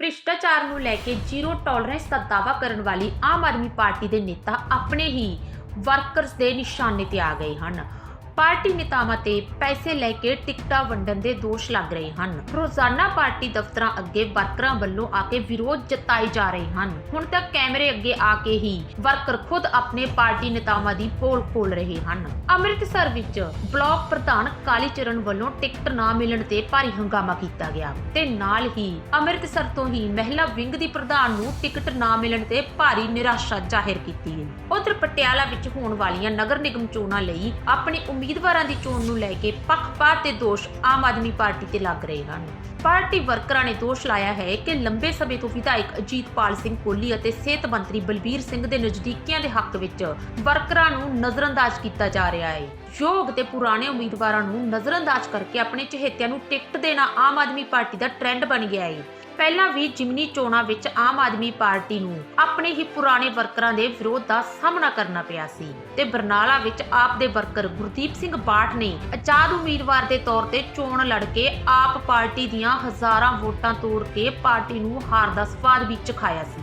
ਭ੍ਰਿਸ਼ਟਾਚਾਰ ਨੂੰ ਲੈ ਕੇ ਜ਼ੀਰੋ ਟੋਲਰੈਂਸ ਦਾ ਦਾਅਵਾ ਕਰਨ ਵਾਲੀ ਆਮ ਆਦਮੀ ਪਾਰਟੀ ਦੇ ਨੇਤਾ ਆਪਣੇ ਹੀ ਵਰਕਰਸ ਦੇ ਨਿਸ਼ਾਨੇ ਤੇ ਆ ਗਏ ਹਨ। ਪਾਰਟੀ ਨੇਤਾਵਾਂ ਤੇ ਪੈਸੇ ਲੈ ਕੇ ਟਿਕਟਾਂ ਵੰਡਣ ਦੇ ਦੋਸ਼ ਲੱਗ ਰਹੇ ਹਨ। ਰੋਜ਼ਾਨਾ ਪਾਰਟੀ ਦਫ਼ਤਰਾਂ ਅੱਗੇ ਵਰਕਰਾਂ ਵੱਲੋਂ ਆ ਕੇ ਵਿਰੋਧ ਜਤਾਏ ਜਾ ਰਹੇ ਹਨ। ਹੁਣ ਤੱਕ ਕੈਮਰੇ ਅੱਗੇ ਆ ਕੇ ਹੀ ਵਰਕਰ ਖੁਦ ਆਪਣੇ ਪਾਰਟੀ ਨੇਤਾਵਾਂ ਦੀ ਪੋਲ ਖੋਲ ਰਹੇ ਹਨ। ਅੰਮ੍ਰਿਤਸਰ ਵਿੱਚ ਬਲਾਕ ਪ੍ਰਧਾਨ ਕਾਲੀ ਵੱਲੋਂ ਟਿਕਟ ਨਾ ਮਿਲਣ ਤੇ ਭਾਰੀ ਹੰਗਾਮਾ ਕੀਤਾ ਗਿਆ ਤੇ ਨਾਲ ਹੀ ਅੰਮ੍ਰਿਤਸਰ ਤੋਂ ਹੀ ਮਹਿਲਾ ਵਿੰਗ ਦੀ ਪ੍ਰਧਾਨ ਨੂੰ ਟਿਕਟ ਨਾ ਮਿਲਣ ਤੇ ਭਾਰੀ ਨਿਰਾਸ਼ਾ ਜ਼ਾਹਿਰ ਕੀਤੀ ਗਈ। ਉਧਰ ਪਟਿਆਲਾ ਵਿੱਚ ਹੋਣ ਵਾਲੀਆਂ ਨਗਰ ਨਿਗਮ ਚੋਣਾਂ ਲਈ ਆਪਣੀ ਉਮੀਦ ਉਮੀਦਵਾਰਾਂ ਦੀ ਚੋਣ ਨੂੰ ਲੈ ਕੇ ਪੱਖਪਾਤ ਦੇ ਦੋਸ਼ ਆਮ ਆਦਮੀ ਪਾਰਟੀ ਤੇ ਲੱਗ ਰਹੇ ਹਨ। ਪਾਰਟੀ ਵਰਕਰਾਂ ਨੇ ਦੋਸ਼ ਲਾਇਆ ਹੈ ਕਿ ਲੰਬੇ ਸਮੇਂ ਤੋਂ ਵਿਧਾਇਕ ਅਜੀਤਪਾਲ ਸਿੰਘ ਕੋਲੀ ਅਤੇ ਸਿਹਤ ਮੰਤਰੀ ਬਲਬੀਰ ਸਿੰਘ ਦੇ ਨਜ਼ਦੀਕੀਆਂ ਦੇ ਹੱਕ ਵਿੱਚ ਵਰਕਰਾਂ ਨੂੰ ਨਜ਼ਰਅੰਦਾਜ਼ ਕੀਤਾ ਜਾ ਰਿਹਾ ਹੈ। ਯੋਗ ਤੇ ਪੁਰਾਣੇ ਉਮੀਦਵਾਰਾਂ ਨੂੰ ਨਜ਼ਰਅੰਦਾਜ਼ ਕਰਕੇ ਆਪਣੇ ਚਹੇਤਿਆਂ ਨੂੰ ਟਿਕਟ ਦੇਣਾ ਆਮ ਆਦਮੀ ਪਾਰਟੀ ਦਾ ਟ੍ਰੈਂਡ ਬਣ ਗਿਆ ਹੈ। ਪਹਿਲਾਂ ਵੀ ਜਿਮਨੀ ਚੋਣਾਂ ਵਿੱਚ ਆਮ ਆਦਮੀ ਪਾਰਟੀ ਨੂੰ ਆਪਣੇ ਹੀ ਪੁਰਾਣੇ ਵਰਕਰਾਂ ਦੇ ਵਿਰੋਧ ਦਾ ਸਾਹਮਣਾ ਕਰਨਾ ਪਿਆ ਸੀ। ਤੇ ਬਰਨਾਲਾ ਵਿੱਚ ਆਪ ਦੇ ਵਰਕਰ ਗੁਰਦੀਪ ਸਿੰਘ ਬਾਠ ਨੇ ਆਜ਼ਾਦ ਉਮੀਦਵਾਰ ਦੇ ਤੌਰ ਤੇ ਚੋਣ ਲੜ ਕੇ ਆਪ ਪਾਰਟੀ ਦੀਆਂ ਹਜ਼ਾਰਾਂ ਵੋਟਾਂ ਤੋੜ ਕੇ ਪਾਰਟੀ ਨੂੰ ਹਾਰ ਦਾ ਸਵਾਦ ਵੀ ਚਖਾਇਆ ਸੀ।